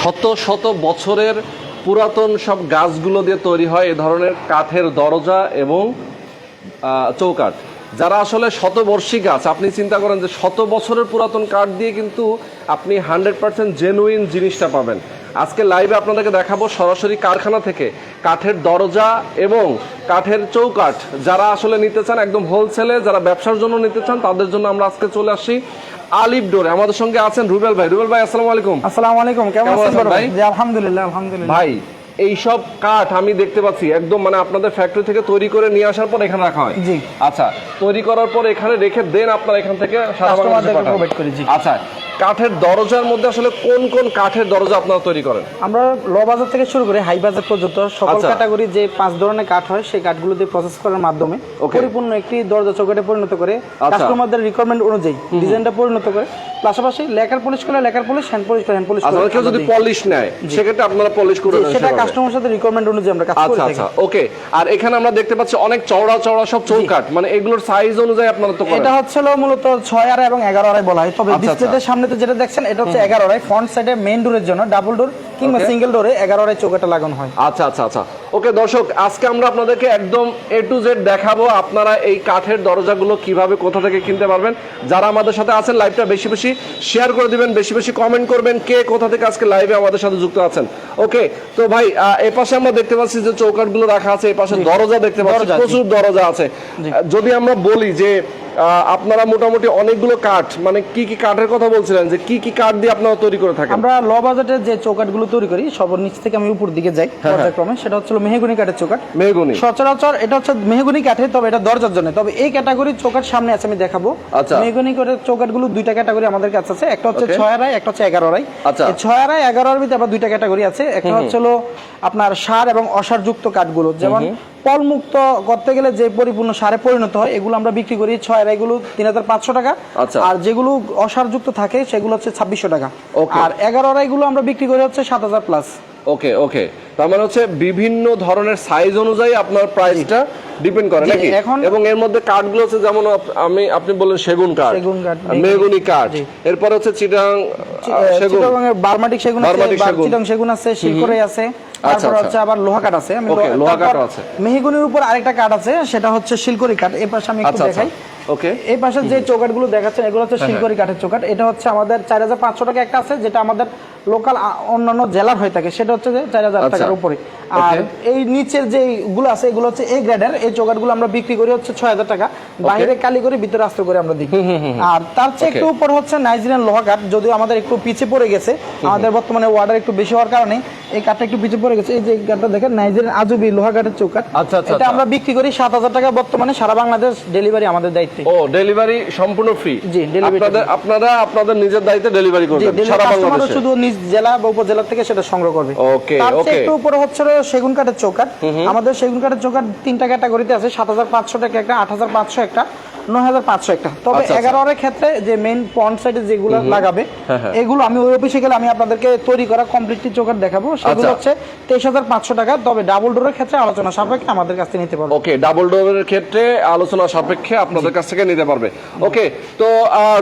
শত শত বছরের পুরাতন সব গাছগুলো দিয়ে তৈরি হয় এ ধরনের কাঠের দরজা এবং চৌকাঠ। যারা আসলে শতবর্ষী গাছ, আপনি চিন্তা করেন যে শত বছরের পুরাতন কাঠ দিয়ে কিন্তু আপনি হান্ড্রেড পার্সেন্ট জেনুইন জিনিসটা পাবেন। আজকে লাইভে আপনাদেরকে দেখাবো সরাসরি কারখানা থেকে কাঠের দরজা এবং কাঠের চৌকাঠ। যারা আসলে নিতে চান একদম হোলসেলে যারা ব্যবসার জন্য নিতে চান তাদের জন্য আমরা আজকে চলে আসি আলিফ ডোরে। আমাদের সঙ্গে আছেন রুবেল ভাই। রুবেল ভাই আসসালামু আলাইকুম। আসসালামু আলাইকুম। কেমন আছেন ভাই? আলহামদুলিল্লাহ আলহামদুলিল্লাহ। ভাই এইসব কাঠ আমি দেখতে পাচ্ছি একদম মানে আপনাদের ফ্যাক্টরি থেকে তৈরি করে নিয়ে আসার পর এখানে রাখা হয়। জি। আচ্ছা তৈরি করার পর এখানে রেখে দেন আপনারা এখান থেকে সারা বাংলাদেশে। আচ্ছা কাঠের দরজার মধ্যে আসলে কোন কোন কাঠের দরজা আপনারা তৈরি করেন আমরা ল বাজার থেকে শুরু করে হাই বাজার পর্যন্ত সকল আচ্ছা। ক্যাটাগরি যে পাঁচ ধরনের কাঠ হয় সেই কাঠগুলো দিয়ে প্রসেস করার মাধ্যমে পরিপূর্ণ একটি দরজা চৌকাঠে পরিণত করে আচ্ছা। কাস্টমারদের রিকোয়ারমেন্ট অনুযায়ী ডিজাইনটা পরিণত করে পাশাপাশি লেকার পলিশ করলে লেকার পলিশ হ্যান্ড পলিশ করে হ্যান্ড পলিশ আচ্ছা কেউ যদি পলিশ নেয় সেক্ষেত্রে আপনারা পলিশ করে সেটা। কাস্টমার সাথে রিকোয়ারমেন্ট অনুযায়ী আমরা কাজ করি আচ্ছা আচ্ছা ওকে আর এখানে আমরা দেখতে পাচ্ছি অনেক চওড়া চওড়া সব চৌকাট মানে এগুলোর সাইজ অনুযায়ী আপনারা তো করেন। এটা হচ্ছে মূলত ছয় আর এবং এগারো আড়াই বলা হয়। তবে আচ্ছা, ডিসপ্লেতে সামনে তো যেটা দেখছেন এটা হচ্ছে এগারো আড়াই। ফ্রন্ট সাইডে মেইন ডোরের জন্য ডাবল ডোর কিংবা. সিঙ্গেল ডোরে এগারো আড়াই চৌকাটা লাগানো হয়। আচ্ছা আচ্ছা আচ্ছা। ওকে দর্শক আজকে আমরা আপনাদেরকে একদম এ টু জেড দেখাবো আপনারা এই কাঠের দরজাগুলো কীভাবে কোথা থেকে কিনতে পারবেন। যারা আমাদের সাথে আছেন লাইভটা বেশি বেশি শেয়ার করে দিবেন বেশি বেশি কমেন্ট করবেন কে কোথা থেকে আজকে লাইভে আমাদের সাথে যুক্ত আছেন। ওকে তো ভাই এই পাশে আমরা দেখতে পাচ্ছি যে চৌকাঠগুলো রাখা আছে এই পাশে দরজা দেখতে পাচ্ছি প্রচুর দরজা আছে। যদি আমরা বলি যে আপনারা মোটামুটি অনেকগুলো কাঠ মানে কি কি কাঠের কথা বলছিলেন যে কি কি কাঠ দিয়ে আপনারা তৈরি করে থাকেন? আমরা ল বাজেটের যে চৌকাটগুলো তৈরি করি সবার নিচ থেকে আমি উপর দিকে যাই হ্যাঁ, পর্যায়ক্রমে সেটা হচ্ছে মেহগুনি কাঠের চৌকাট মেহগুনি। সচরাচর এটা হচ্ছে মেহগুনি কাঠে তবে এটা দরজার জন্য। তবে এই ক্যাটাগরির চৌকাট সামনে আছে আমি দেখাবো। আচ্ছা। মেহগুনি কাঠের চৌকাটগুলো দুইটা ক্যাটাগরি আমাদের কাছে আছে একটা হচ্ছে ছয় আড়াই একটা হচ্ছে এগারো আড়াই। আচ্ছা। ছয় আড়াই এগারো আড়াই ভিতরে আবার দুইটা ক্যাটাগরি আছে। একটা হচ্ছে আপনার সার এবং অসার যুক্ত কাঠগুলো। যেমন পল মুক্ত করতে গেলে যে পরিপূর্ণ সারে পরিণত হয় এগুলো আমরা বিক্রি করি ছয় আড়াইগুলো তিন হাজার পাঁচশো টাকা। আচ্ছা। আর যেগুলো অসারযুক্ত থাকে সেগুলো হচ্ছে ছাব্বিশশো টাকা। আর এগারো আড়াইগুলো আমরা বিক্রি করি হচ্ছে সাত হাজার প্লাস ওকে ওকে। তার মানে হচ্ছে বিভিন্ন ধরনের সাইজ অনুযায়ী আপনার প্রাইসটা ডিপেন্ড করে নাকি? এখন- এবং এর মধ্যে কাঠগুলো হচ্ছে যেমন আমি আপনি বললেন সেগুন কাঠ মেগুনি কাঠ এরপর হচ্ছে চিটাং সেগুন। বারমাটিক সেগুন আছে সেগুন। চিটাং সেগুন আছে শিলকরে আছে। তারপর আচ্ছা। হচ্ছে আবার লোহা কাঠ আছে। আমি লোহা- লোহা আছে। মেহগুনির উপর আরেকটা কাঠ আছে সেটা হচ্ছে শিলকরি কাঠ। এই পাশে আমি একটু আচ্ছা আচ্ছা। দেখাই। ওকে এই পাশে যে চৌকাটগুলো দেখাচ্ছেন এগুলো হ্যাঁ, হচ্ছে শিলকরি কাঠের চৌকাট এটা হচ্ছে আমাদের চার হাজার পাঁচশো টাকা একটা আছে যেটা আমাদের লোকাল অন্যান্য জেলার হয়ে থাকে সেটা হচ্ছে যে চার হাজার আচ্ছা। টাকার উপরে। আর এই নিচের যে গুলো আছে এগুলো হচ্ছে এ গ্রেডের এই চৌকাটগুলো আমরা বিক্রি করি হচ্ছে ছয় হাজার টাকা। বাইরে কালি করে ভিতরে আস্ত করে আমরা দিই। আর তার চেয়ে একটু উপর হচ্ছে নাইজেরিয়ান লোহা কাঠ যদিও আমাদের একটু পিছে পড়ে গেছে আমাদের বর্তমানে অর্ডার একটু বেশি হওয়ার কারণে এই কাঠটা একটু পিছে পড়ে গেছে। এই যে কাঠটা দেখেন নাইজেরিয়ান আজুবি লোহা কাঠের চৌকাট আচ্ছা, আচ্ছা, এটা। আমরা বিক্রি করি সাত হাজার টাকা বর্তমানে সারা বাংলাদেশ ডেলিভারি আমাদের দায়িত্বে। ও ডেলিভারি সম্পূর্ণ ফ্রি জি, ডেলিভারি আপনারা আপনাদের নিজের দায়িত্বে ডেলিভারি করবেন সারা বাংলাদেশে। শুধু নিজ জেলা বা উপজেলা থেকে সেটা সংগ্রহ করবে। ওকে ওকে। একটু উপরে হচ্ছে সেগুন কাঠের চৌকাট আমাদের সেগুন কাঠের চৌকাট তিনটা ক্যাটাগরিতে আছে সাত হাজার পাঁচশো টাকা একটা আট হাজার পাঁচশো একটা। নয় হাজার পাঁচশো একটা। তবে আচ্ছা, আচ্ছা। এগারো এর ক্ষেত্রে যে মেইন সাইডে যেগুলো লাগাবে হ্যাঁ, হ্যাঁ। এগুলো আমি ওই অফিসে গেলে আমি আপনাদেরকে তৈরি করা কমপ্লিটলি চৌকাট দেখাবো। সেগুলো আচ্ছা। হচ্ছে তেইশ হাজার পাঁচশো টাকা তবে ডাবল ডোরের ক্ষেত্রে আলোচনা সাপেক্ষে আমাদের কাছ থেকে নিতে পারব। ওকে ডাবল ডোরের ক্ষেত্রে আলোচনা সাপেক্ষে আপনাদের কাছ থেকে নিতে পারবে। ওকে তো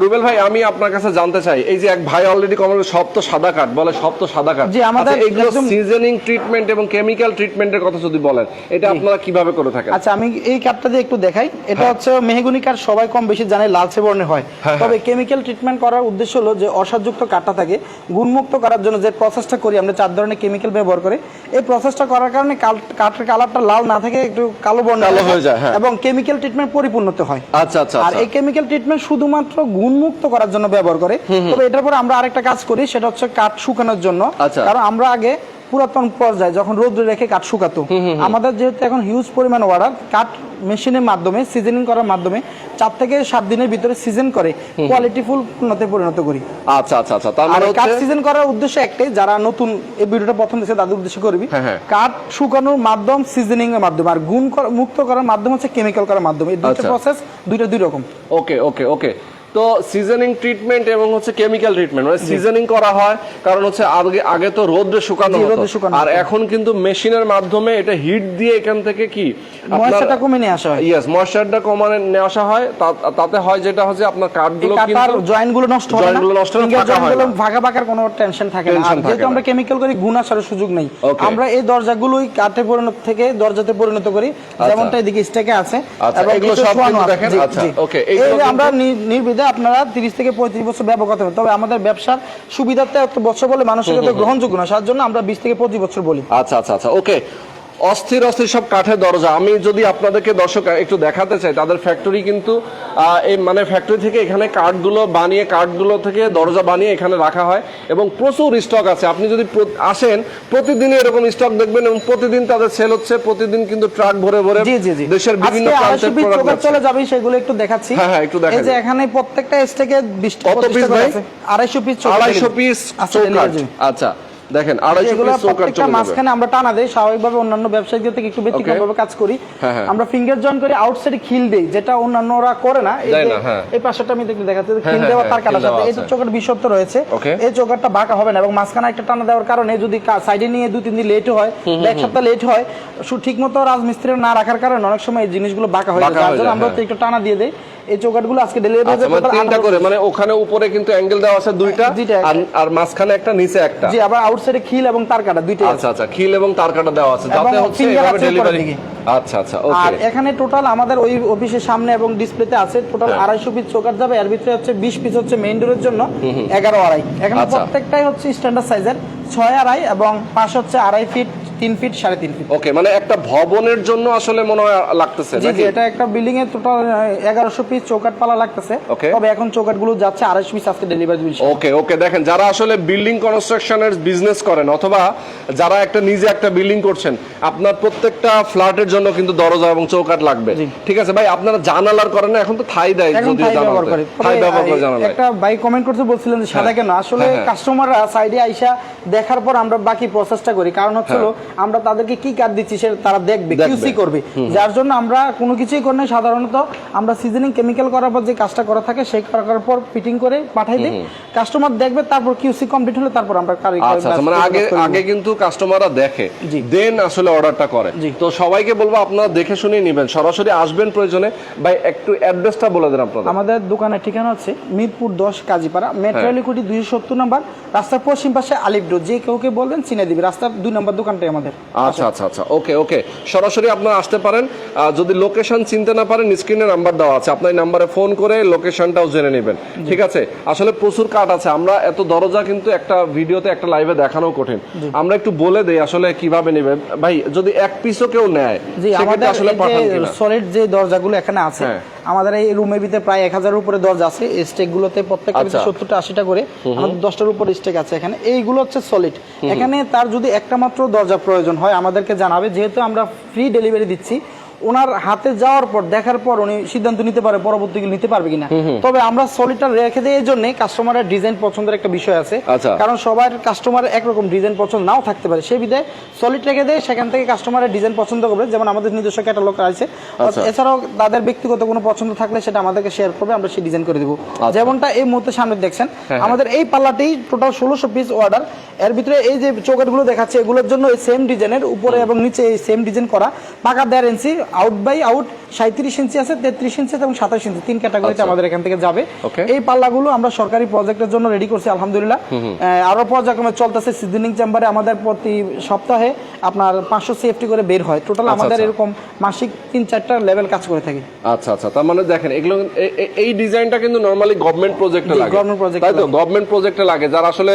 রুবেল ভাই আমি আপনার কাছে জানতে চাই এই যে এক ভাই অলরেডি কমেন্ট সব তো সাদা কাঠ বলে সব তো সাদা কাঠ। জি, আমাদের আচ্ছা, এগুলো সিজনিং ট্রিটমেন্ট এবং কেমিক্যাল ট্রিটমেন্টের কথা যদি বলেন এটা আপনারা কীভাবে করে থাকেন? আচ্ছা আমি এই কাঠটা দিয়ে একটু দেখাই। এটা হচ্ছে মেহগুনি কাঠ সবাই কম বেশি জানে লালচে বর্ণের হয়। হ্যাঁ, তবে কেমিক্যাল ট্রিটমেন্ট করার উদ্দেশ্য হলো যে অসারযুক্ত কাঠটা থাকে গুণমুক্ত করার জন্য যে প্রসেসটা করি আমরা চার ধরনের কেমিক্যাল ব্যবহার করে। এই প্রসেসটা করার কারণে কাঠের কালারটা লাল না থাকে একটু কালো বর্ণ হয়ে যায়, হ্যাঁ। এবং কেমিক্যাল ট্রিটমেন্ট পরিপূর্ণতে হয়। আচ্ছা আচ্ছা আর আচ্ছা। এই কেমিক্যাল ট্রিটমেন্ট শুধুমাত্র গুণমুক্ত করার জন্য ব্যবহার করে। তবে এটার পরে আমরা আরেকটা কাজ করি সেটা হচ্ছে কাঠ শুকানোর জন্য। আচ্ছা। কারণ আমরা আগে পুরাতন পর্যায়ে যখন রোদ্রে রেখে কাঠ শুকাতো আমাদের যেহেতু এখন হিউজ পরিমাণ অর্ডার কাঠ মেশিনের মাধ্যমে সিজনিং করার মাধ্যমে চার থেকে সাত দিনের ভিতরে সিজন করে কোয়ালিটিফুল পণ্যতে পরিণত করি। আচ্ছা আচ্ছা আচ্ছা তার মানে কাঠ সিজন করার উদ্দেশ্য একটাই যারা নতুন এই ভিডিওটা প্রথম দেখছে তাদের উদ্দেশ্য করবি। হ্যাঁ, হ্যাঁ। কাঠ শুকানোর মাধ্যম সিজনিং এর মাধ্যমে আর গুণ মুক্ত করার মাধ্যম হচ্ছে কেমিক্যাল করার মাধ্যমে। এই আচ্ছা। প্রসেস দুইটা দুই রকম। ওকে ওকে ওকে তো সিজনিং ট্রিটমেন্ট এবং হচ্ছে কেমিক্যাল ট্রিটমেন্ট মানে সিজনিং করা হয় কারণ হচ্ছে আগে আগে তো রোদ্রে শুকানো হতো। আর এখন কিন্তু মেশিনের মাধ্যমে এটা হিট দিয়ে এখান থেকে কি ময়সাটা কমে নিয়ে আসা হয়। ইয়েস ময়েশ্চারটা কমানো নিয়ে আসা হয়। তাতে হয় যেটা হচ্ছে আপনার কাঠগুলো কিন্তু জয়েন্টগুলো নষ্ট হবে joint গুলো নষ্ট হয়গুলো না। ফাঁকা ফাঁকার কোনো টেনশন থাকে না। আর যেহেতু আমরা কেমিক্যাল করি গুণ আসার সুযোগ নেই। আমরা এই দরজাগুলোই কাঠে পরিণত থেকে দরজাতে পরিণত করি। যেমনটা এদিকে স্টেকে আছে। আচ্ছা, এগুলো কিছু সব দেখেন, আচ্ছা, okay, এই এগুলো যে আমরা কিন্তু- নির্বিধে আপনারা তিরিশ থেকে পঁয়ত্রিশ বছর ব্যবহার করতে পারেন। তবে আমাদের ব্যবসার সুবিধাতে এত বছর বলে মানুষের গ্রহণযোগ্য না। তার জন্য আমরা বিশ থেকে পঁচিশ বছর বলি। আচ্ছা আচ্ছা আচ্ছা। ওকে। অস্থির অস্থির সব কাঠের দরজা। আমি যদি আপনাদেরকে দর্শক একটু দেখাতে চাই তাদের ফ্যাক্টরি কিন্তু এই মানে ফ্যাক্টরি থেকে এখানে কাঠগুলো বানিয়ে কাঠগুলো থেকে দরজা বানিয়ে এখানে রাখা হয় এবং প্রচুর স্টক আছে। আপনি যদি আসেন প্রতিদিনই এরকম স্টক দেখবেন এবং প্রতিদিন তাদের সেল হচ্ছে প্রতিদিন কিন্তু ট্রাক ভরে ভরে দেশের বিভিন্ন প্রান্তের পিস প্রোডাক্ট চলে যাবে সেগুলো একটু দেখাচ্ছি। হ্যাঁ, হ্যাঁ, একটু। এই যে এখানে প্রত্যেকটা স্টেকে কত piece ভাই? আড়াইশো পিস আড়াইশো পিস চৌকাঠ আচ্ছা। দেখেন আড়াইশো পিস চৌকাঠ চলে মাঝখানে আমরা টানা দেই স্বাভাবিকভাবে অন্যান্য ব্যবসায়ীদের থেকে একটু কাজ করি। হ্যাঁ, হ্যাঁ। আমরা ফিঙ্গার জয়েন করে আউটসাইডে খিল দেই যেটা অন্যান্যরা করে না এই দেয় হ্যাঁ। পাশেটা আমি দেখতে দেখাতে খিল দেওয়া তার দেওয়া সাথে এই বিশ্বত্ব রয়েছে এই বাঁকা হবে না এবং মাঝখানে একটা টানা দেওয়ার কারণে যদি সাইডে নিয়ে দুই তিন দিন লেট হয় এক সপ্তাহ লেট হয় ঠিক মতো রাজমিস্ত্রি না রাখার কারণে অনেক সময় এই জিনিসগুলো বাঁকা হয়ে যায়। যার জন্য আমরা। একটু টানা দিয়ে দেই। এই চৌকাটগুলো আজকে ডেলিভারি আচ্ছা মানে তিনটা করে মানে ওখানে উপরে কিন্তু অ্যাঙ্গেল দেওয়া আছে দুইটা দুইটা। আর মাঝখানে একটা নিচে একটা জি আবার আউটসাইডে খিল এবং তার কাটা দুইটাই আছে। আচ্ছা আচ্ছা খিল এবং তার কাটা দেওয়া আছে যাতে হচ্ছে ডেলিভারি। আচ্ছা আচ্ছা আর এখানে টোটাল আমাদের ওই অফিসের সামনে এবং ডিসপ্লেতে আছে টোটাল হ্যাঁ। আড়াইশো পিস চোকার যাবে এর ভিতরে হচ্ছে বিশ পিস হচ্ছে মেইন ডোরের জন্য এগারো আড়াই এখানে আচ্ছা। প্রত্যেকটাই হচ্ছে স্ট্যান্ডার্ড সাইজের ছয় আড়াই এবং পাশ হচ্ছে আড়াই ফিট তিন ফিট সাড়ে তিন ফিট ওকে মানে একটা ভবনের জন্য আসলে মনে হয় লাগতেছে জি জি এটা একটা বিল্ডিং এর টোটাল এগারোশো পিস চৌকাট পালা লাগতেছে. তবে এখন চৌকাটগুলো যাচ্ছে আড়াইশো পিস আজকে ডেলিভারি ওকে ওকে দেখেন যারা আসলে বিল্ডিং কনস্ট্রাকশনের বিজনেস করেন অথবা যারা একটা নিজে একটা বিল্ডিং করছেন আপনার প্রত্যেকটা ফ্ল্যাটের জন্য কিন্তু দরজা এবং চৌকাট লাগবে। ঠিক আছে ভাই আপনারা জানালার করেন না এখন তো থাই দেয় যদি থাই ব্যবহার করে। থাই ব্যবহার করে আহ, একটা ভাই কমেন্ট করতে বলছিলেন যে সাদা কেন? আসলে হ্যাঁ, হ্যাঁ। কাস্টমাররা সাইডে আইসা দেখার পর আমরা বাকি প্রসেসটা করি। কারণ হচ্ছিল আমরা তাদেরকে কি কার্ড দিচ্ছি সেটা তারা দেখবে। কিউসি করবে। যার জন্য আমরা কোনো কিছুই করি না সাধারণত আমরা সিজনিং কেমিক্যাল করার পর যে কাজটা করা থাকে সেই করার পর ফিটিং করে পাঠাই দিই। কাস্টমার দেখবে তারপর কিউসি কমপ্লিট হলে তারপর আমরা কারি- আচ্ছা আচ্ছা, মানে আগে আগে কিন্তু কাস্টমাররা দেখে দেন আসলে অর্ডারটা করে। তো সবাইকে বলব আপনারা দেখে শুনে নেবেন। সরাসরি আসবেন প্রয়োজনে। ভাই একটু অ্যাড্রেসটা বলে দেন আপনাদের। আমাদের দোকানের ঠিকানা হচ্ছে মিরপুর দশ কাজীপাড়া মেট্রো হ্যাঁ। এলিকুটি দুইশো সত্তর নম্বর রাস্তার পশ্চিম পাশে আলিফ রোড যে কাউকে বলবেন চিনে দিবে। রাস্তার দুই নম্বর দোকানটাই আমাদের। আচ্ছা আচ্ছা আচ্ছা। ওকে ওকে। সরাসরি আপনারা আসতে পারেন। যদি লোকেশন চিনতে না পারেন স্ক্রিনে নাম্বার দেওয়া আছে। আপনার নাম্বারে ফোন করে লোকেশনটাও জেনে নেবেন। ঠিক আছে? আসলে প্রচুর কাট আছে। আমরা এত দরজা কিন্তু একটা ভিডিওতে একটা লাইভে দেখানো কঠিন। আমরা একটু বলে দেই আসলে কীভাবে নেবে। ভাই যদি এক পিসও কেউ নেয় সেক্ষেত্রে আসলে পাঠান কিনা? সলিড যে দরজাগুলো এখানে আছে হ্যাঁ। আমাদের এই রুমের ভিতরে প্রায় এক হাজারের উপরে দরজা আছে। স্টেক গুলোতে প্রত্যেকটা ভিতরে সত্তরটা আশিটা করে আমাদের দশটার উপরে স্টেক আছে এখানে। এইগুলো হচ্ছে সলিড এখানে তার যদি একটা মাত্র দরজা প্রয়োজন হয় আমাদেরকে জানাবে। যেহেতু আমরা ফ্রি ডেলিভারি দিচ্ছি ওনার হাতে যাওয়ার পর দেখার পর উনি সিদ্ধান্ত নিতে পারে পরবর্তী নিতে পারবে কিনা। তবে আমরা সলিডটা রেখে দিই এই জন্য কাস্টমারের ডিজাইন পছন্দের একটা বিষয় আছে। আচ্ছা। কারণ সবার কাস্টমারের একরকম ডিজাইন পছন্দ নাও থাকতে পারে। সেই বিধায় সলিড রেখে দেয় সেখান থেকে কাস্টমারের ডিজাইন পছন্দ করবে। যেমন আমাদের নিজস্ব ক্যাটালগ আছে। আচ্ছা। এছাড়াও তাদের ব্যক্তিগত কোনো পছন্দ থাকলে সেটা আমাদেরকে শেয়ার করবে আমরা সেই ডিজাইন করে দিব। যেমনটা এই মুহূর্তে সামনে দেখছেন হ্যাঁ, আমাদের এই পাল্লাতেই টোটাল ষোলোশো পিস অর্ডার এর ভিতরে এই যে চৌকাটগুলো দেখাচ্ছে এগুলোর জন্য এই সেম ডিজাইনের উপরে এবং নিচে এই সেম ডিজাইন করা। পাকা দেড় ইঞ্চি আউট বাই আউট সাঁত্রিশ ইঞ্চি আছে তেত্রিশ ইঞ্চি এবং সাতাশ ইঞ্চি তিন ক্যাটাগরিতে আচ্ছা। আমাদের এখান থেকে যাবে। এই পাল্লাগুলো আমরা সরকারি প্রজেক্টের জন্য রেডি করছি আলহামদুলিল্লাহ। আহ, আরও পর্যায়ক্রমে চলতেছে সিজনিং চেম্বারে আমাদের প্রতি সপ্তাহে আপনার পাঁচশো সেফটি করে বের হয়। টোটাল আচ্ছা, আমাদের আচ্ছা। এরকম মাসিক তিন চারটা লেভেল কাজ করে থাকি। আচ্ছা আচ্ছা। তার মানে দেখেন এগুলো এই ডিজাইনটা কিন্তু নর্মালি গভর্নমেন্ট প্রজেক্টে লাগে। গভর্নমেন্ট প্রজেক্ট তাই তো? গভর্নমেন্ট প্রজেক্টে লাগে। যারা আসলে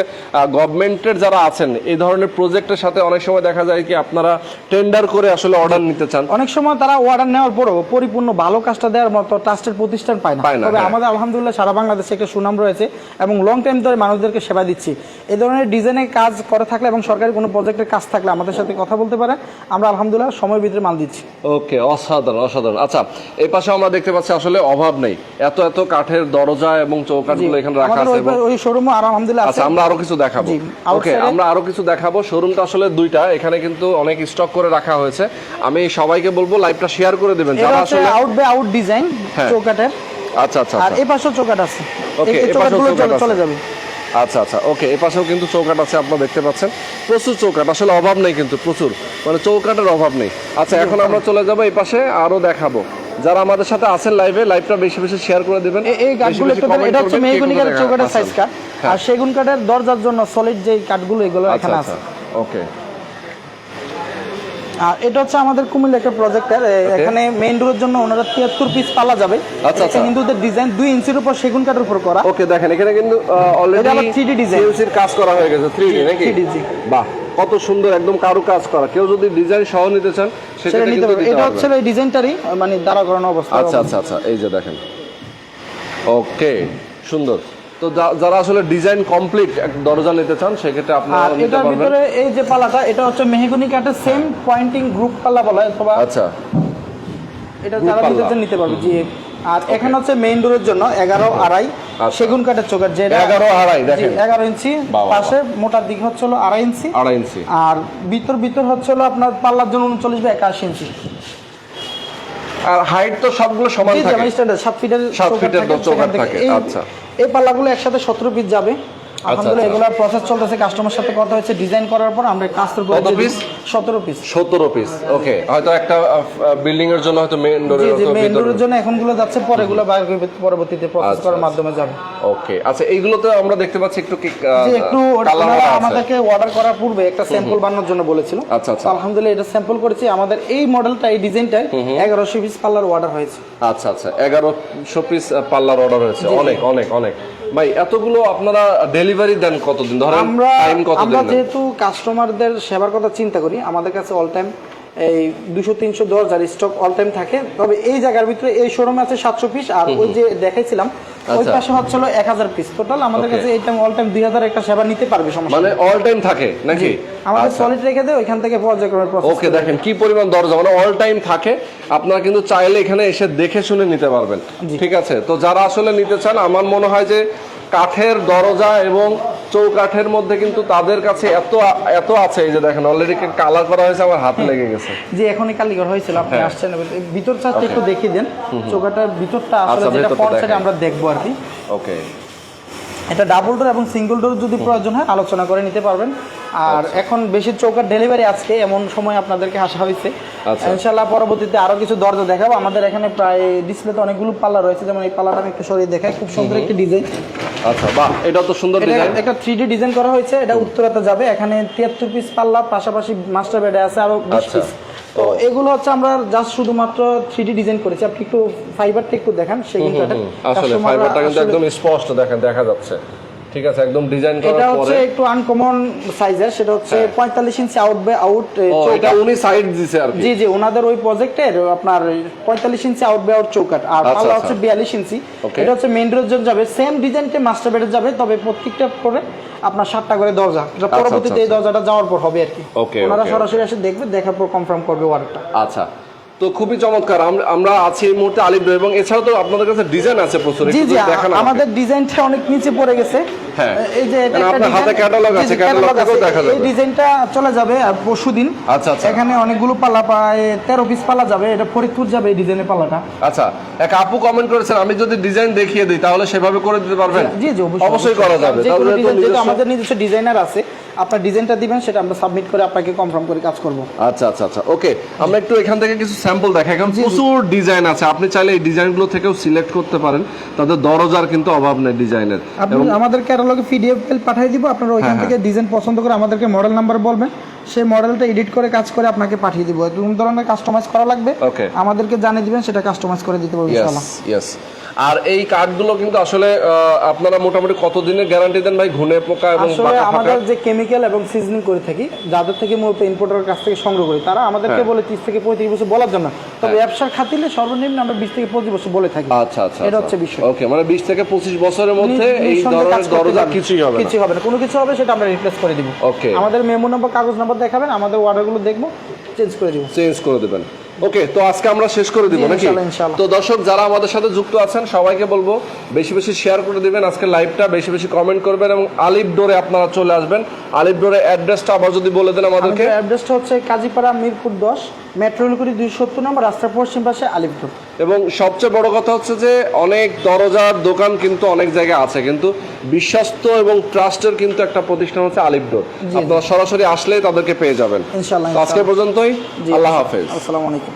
গভর্নমেন্টের যারা আছেন এই ধরনের প্রজেক্টের সাথে অনেক সময় দেখা যায় কি আপনারা টেন্ডার করে আসলে অর্ডার নিতে চান। অনেক সময় তারা অর্ডার নেওয়ার পরও পরিপূর্ণ ভালো কাজটা দেওয়ার মতো ট্রাস্টের প্রতিষ্ঠান পায় না। তবে হ্যাঁ। আমাদের আলহামদুলিল্লাহ সারা বাংলাদেশে একটা সুনাম রয়েছে এবং লং টাইম ধরে মানুষদেরকে সেবা দিচ্ছি। এই ধরনের ডিজাইনের কাজ করে থাকলে এবং সরকারি কোনো প্রজেক্টের কাজ থাকলে আমাদের সাথে কথা বলতে পারে আমরা আলহামদুলিল্লাহ সময়ের ভিতরে মাল দিচ্ছি। ওকে অসাধারণ অসাধারণ। আচ্ছা এই পাশে আমরা দেখতে পাচ্ছি আসলে অভাব নেই। এত এত কাঠের দরজা এবং চৌকাঠগুলো এখানে রাখা আছে ওই- শোরুমও আর আলহামদুলিল্লাহ আছে। আচ্ছা আমরা আরও কিছু দেখাবো। ওকে আমরা আরও কিছু দেখাবো। শোরুমটা আসলে দুইটা এখানে কিন্তু অনেক স্টক করে রাখা হয়েছে। আমি সবাইকে বলব লাইভটা শেয়ার করে দিবেন। যারা আসলে আউট বাই আউট ডিজাইন হ্যাঁ। চৌকাটের আচ্ছা আচ্ছা আর আচ্ছা। এই পাশেও চৌকাট আছে। Okay, এই- এই পাশেও চলে- চলে যাবে। আচ্ছা আচ্ছা ওকে এ পাশেও কিন্তু চৌকাট আছে আপনারা দেখতে পাচ্ছেন। প্রচুর চৌকাট আসলে অভাব নেই কিন্তু প্রচুর। মানে চৌকাটের অভাব নেই। আচ্ছা এখন আমরা চলে যাব এই পাশে আরও দেখাবো। যারা আমাদের সাথে আছেন লাইভে লাইভটা বেশি বেশি শেয়ার করে দিবেন। এই কাঠগুলো একটু এটা হচ্ছে মেহগুনি কাঠের চৌকাটের সাইজ কাঠ আর সেগুন কাঠের দরজার জন্য সলিড যে কাঠগুলো এগুলো আচ্ছা এখানে আচ্ছা আছে। ওকে আর এটা হচ্ছে আমাদের কুমিল্লা একটা প্রজেক্টের এখানে মেইন ডোরের জন্য ওনারা তিয়াত্তর পিস পালা যাবে। আচ্ছা, আচ্ছা। হিন্দুদের ডিজাইন দুই ইঞ্চির উপর সেগুন কাঠের উপর করা। ওকে দেখেন এখানে কিন্তু অলরেডি আবার 3D design। সিএনসির কাজ করা হয়ে গেছে 3D নাকি? 3D জি। বাহ কত সুন্দর একদম কারু কাজ করা। কেউ যদি ডিজাইন সহ নিতে চান সেটা সেটা নিতে পারবে। এটা হচ্ছে এই ডিজাইনটারই মানে দাঁড়া করানো অবস্থা আচ্ছা আচ্ছা আচ্ছা এই যে দেখেন। ওকে সুন্দর। তো যারা আসলে ডিজাইন কমপ্লিট দরজা নিতে চান সেক্ষেত্রে আপনারা নিতে পারবেন। ভিতরে এই যে পালাটা এটা হচ্ছে মেহগুনি কাঠের সেম পয়েন্টিং গ্রুপ পাল্লা বলা হয় অথবা আচ্ছা। এটা যারা নিতে চান নিতে পারবে জি। আর এখানে হচ্ছে মেইন ডোরের জন্য এগারো আড়াই আচ্ছা। সেগুন কাঠের চোখের যে এগারো আড়াই দেখেন। এগারো ইঞ্চি। পাশে মোটার দিক হচ্ছে হলো আড়াই ইঞ্চি। আড়াই ইঞ্চি। আর ভিতর ভিতর হচ্ছে হলো আপনার পাল্লার জন্য উনচল্লিশ বা একাশি ইঞ্চি। আর হাইট তো সবগুলো সমান থাকে। standard, সাত ফিটের সাত চৌকাঠ ফিটের থাকে, চৌকাঠ থাকে, আচ্ছা। এই পাল্লাগুলো একসাথে সতেরো পিস যাবে। আলহামদুলিল্লাহ আচ্ছা। এগুলোর প্রসেস চলতেছে কাস্টমার সাথে কথা হয়েছে ডিজাইন করার পর আমরা কাস্টমার কত piece? সতেরো পিস সতেরো পিস ওকে হয়তো একটা বিল্ডিং এর জন্য হয়তো মেইন ডোরের জি মেইন ডোরের জন্য এখনগুলো যাচ্ছে পরে এগুলো বাইরে পরবর্তীতে প্রসেস আচ্ছা, করার আচ্ছা। মাধ্যমে যাবে। ওকে আচ্ছা এইগুলোতে আমরা দেখতে পাচ্ছি একটু কি একটু আমাদেরকে অর্ডার করার পূর্বে একটা স্যাম্পল বানানোর জন্য বলেছিল আচ্ছা, আচ্ছা। আলহামদুলিল্লাহ এটা স্যাম্পল করেছি। আমাদের এই মডেলটা এই ডিজাইনটাই এগারোশো পিস পাল্লার অর্ডার হয়েছে। আচ্ছা আচ্ছা। এগারোশো পিস পাল্লার অর্ডার হয়েছে। অনেক অনেক অনেক। ভাই এতগুলো আপনারা ডেলিভারি দেন কতদিন? ধরেন আমরা টাইম কতদিন আমরা যেহেতু কাস্টমারদের সেবার কথা চিন্তা করি আমাদের কাছে অল টাইম এই দুশো তিনশো দশ হাজার স্টক অল টাইম থাকে। তবে এই জায়গার ভিতরে এই শোরুমে আছে সাতশো পিস আর ওই যে দেখাইছিলাম ওই আচ্ছা। পাশে এক হাজার পিস টোটাল আমাদের. কাছে এই টাইম অল টাইম দুই হাজার একটা সেবা নিতে পারবে সমস্যা মানে অল টাইম থাকে নাকি? আমাদের আচ্ছা। সলিড রেখে দেয় ওইখান থেকে পর্যায়ক্রমে ওকে দেখেন কি পরিমাণ দরজা মানে অল টাইম থাকে। আপনারা কিন্তু চাইলে এখানে এসে দেখে শুনে নিতে পারবেন। ঠিক আছে? তো যারা আসলে নিতে চান আমার মনে হয় যে কাঠের দরজা এবং চৌকাঠের মধ্যে কিন্তু তাদের কাছে এত এত আছে। এই যে দেখেন অলরেডি কালার করা হয়েছে আমার হাতে লেগে গেছে। যে এখনই কালিগর হয়েছিল আপনি হ্যাঁ। আসছেন। ভিতর চারটা একটু দেখিয়ে দেন। চৌকাটার ভিতরটা আসলে আচ্ছা, যেটা ভেতরটা ফ্রন্ট সাইডে আমরা দেখব আর কি। ওকে এটা ডাবল ডোর এবং সিঙ্গেল ডোর যদি প্রয়োজন হয় আলোচনা করে নিতে পারবেন। আর আচ্ছা। এখন বেশি চৌকার ডেলিভারি আজকে এমন সময় আপনাদেরকে আসা হয়েছে। ইনশাল্লাহ পরবর্তীতে আরও কিছু দরজা দেখাবো। আমাদের এখানে প্রায় ডিসপ্লেতে অনেকগুলো পাল্লা রয়েছে। যেমন এই পাল্লাটা আমি একটু সরিয়ে দেখাই। খুব সুন্দর একটি ডিজাইন আচ্ছা বাহ এটা তো সুন্দর ডিজাইন একটা থ্রি ডি ডিজাইন করা হয়েছে। এটা উত্তরাতে যাবে। এখানে তিয়াত্তর পিস পাল্লা পাশাপাশি মাস্টার বেডে আছে আরও বিশ আচ্ছা। পিস তো এগুলো হচ্ছে আমরা জাস্ট শুধুমাত্র থ্রি ডি ডিজাইন করেছি। আপনি একটু ফাইবারটা একটু দেখান। সেই কিন্তু আসলে ফাইবারটা কিন্তু একদম স্পষ্ট দেখেন দেখা যাচ্ছে। ঠিক আছে একদম ডিজাইন করার পরে এটা হচ্ছে একটু আনকমন সাইজের সেটা হচ্ছে হ্যাঁ। পঁয়তাল্লিশ ইঞ্চি আউট বাই আউট এটা উনি সাইড দিছে আর কি। জি জি ওনাদের ওই প্রজেক্টের আপনার পঁয়তাল্লিশ ইঞ্চি আউট বাই আউট চৌকাট আর আচ্ছা, পাল্লা আচ্ছা। হচ্ছে বিয়াল্লিশ ইঞ্চি এটা হচ্ছে মেইন ডোরের জন্য যাবে। সেম ডিজাইনটা মাস্টার বেডে যাবে তবে প্রত্যেকটা করে আপনার সাতটা করে দরজা। এটা আচ্ছা, পরবর্তীতে এই দরজাটা যাওয়ার পর হবে আর কি। ওনারা সরাসরি এসে দেখবে দেখার পর কনফার্ম করবে অর্ডারটা আচ্ছা। তো খুবই চমৎকার আমরা আছি এই মুহূর্তে এবং এছাড়াও তো আপনাদের কাছে ডিজাইন আছে প্রচুর জি জি। আমাদের ডিজাইনটা অনেক নিচে পড়ে গেছে হ্যাঁ। এই যে এটা মানে একটা আপনার হাতে design- আছে, জি, catalog catalog থেকেও আছে। দেখা এই ডিজাইনটা চলে যাবে আর আচ্ছা, আচ্ছা। এখানে অনেকগুলো পাল্লা পায় তেরো পিস পাল্লা যাবে এটা ফরিদপুর যাবে এই ডিজাইনের আচ্ছা এক আপু কমেন্ট করেছেন আমি যদি ডিজাইন দেখিয়ে দিই তাহলে সেভাবে করে দিতে পারবেন জি জি অবশ্যই করা যাবে তাহলে আমাদের নিজস্ব ডিজাইনার আছে আপনার ডিজাইনটা দিবেন সেটা আমরা সাবমিট করে আপনাকে কনফার্ম করে কাজ করব। আচ্ছা আচ্ছা আচ্ছা। ওকে আমরা একটু এখান থেকে কিছু স্যাম্পল দেখাই কারণ প্রচুর ডিজাইন আছে। আপনি চাইলে এই ডিজাইনগুলো থেকেও সিলেক্ট করতে পারেন। তাদের দরজার কিন্তু অভাব নেই ডিজাইনের আপনি আমাদের ক্যাটালগে পিডিএফ ফাইল পাঠিয়ে দিব আপনারা ওইখান হ্যাঁ, থেকে ডিজাইন পছন্দ করে আমাদেরকে মডেল নাম্বার বলবেন। সেই মডেলটা এডিট করে কাজ করে আপনাকে পাঠিয়ে দিব। কোন ধরনের কাস্টমাইজ করা লাগবে. আমাদেরকে জানিয়ে দিবেন সেটা কাস্টমাইজ করে দিতে পারব ইনশাআল্লাহ। ইয়েস ইয়েস আর এই কার্ডগুলো কিন্তু আসলে আপনারা মোটামুটি কতদিনের গ্যারান্টি দেন ভাই? ঘুনে পোকা এবং আসলে আমাদের যে কেমিক্যাল এবং সিজনিং করে থাকি। যাদের থেকে মূলত ইম্পোর্টারের কাছ থেকে সংগ্রহ করি তারা আমাদেরকে হ্যাঁ। বলে তিরিশ থেকে পঁয়ত্রিশ বছর বলার জন্য। তবে ব্যবসার খাতিলে সর্বনিম্ন আমরা বিশ থেকে পঁচিশ বছর বলে থাকি। আচ্ছা আচ্ছা এটা হচ্ছে বিষয়। ওকে মানে বিশ থেকে পঁচিশ বছরের মধ্যে এই ধরনের দরজা কিছুই হবে না। কিছুই হবে না। কোনো কিছু হবে সেটা আমরা রিপ্লেস করে দিব। ওকে আমাদের মেমো নাম্বার কাগজ নাম্বার দেখাবেন আমাদের অর্ডারগুলো দেখব চেঞ্জ করে দিব। চেঞ্জ করে দেবেন। ওকে তো আজকে আমরা শেষ করে দিব নাকি। তো দর্শক যারা আমাদের সাথে যুক্ত আছেন সবাইকে বলব বেশি বেশি শেয়ার করে দিবেন আজকে লাইভটা বেশি বেশি কমেন্ট করবেন এবং আলিফ ডোরে আপনারা চলে আসবেন। আলিফ ডোরে অ্যাড্রেসটা আবার যদি বলে দেন আমাদেরকে। অ্যাড্রেসটা হচ্ছে কাজীপাড়া মিরপুর দশ মেট্রো রেলকুড়ি দুই সত্তর নম্বর রাস্তার পশ্চিম পাশে আলিপুর এবং সবচেয়ে বড় কথা হচ্ছে যে অনেক দরজার দোকান কিন্তু অনেক জায়গায় আছে কিন্তু বিশ্বস্ত এবং ট্রাস্টের কিন্তু একটা প্রতিষ্ঠান হচ্ছে আলিফ ডোর। আপনারা সরাসরি আসলে তাদেরকে পেয়ে যাবেন। আজকে পর্যন্তই আল্লাহ হাফেজ। আসসালামু আলাইকুম।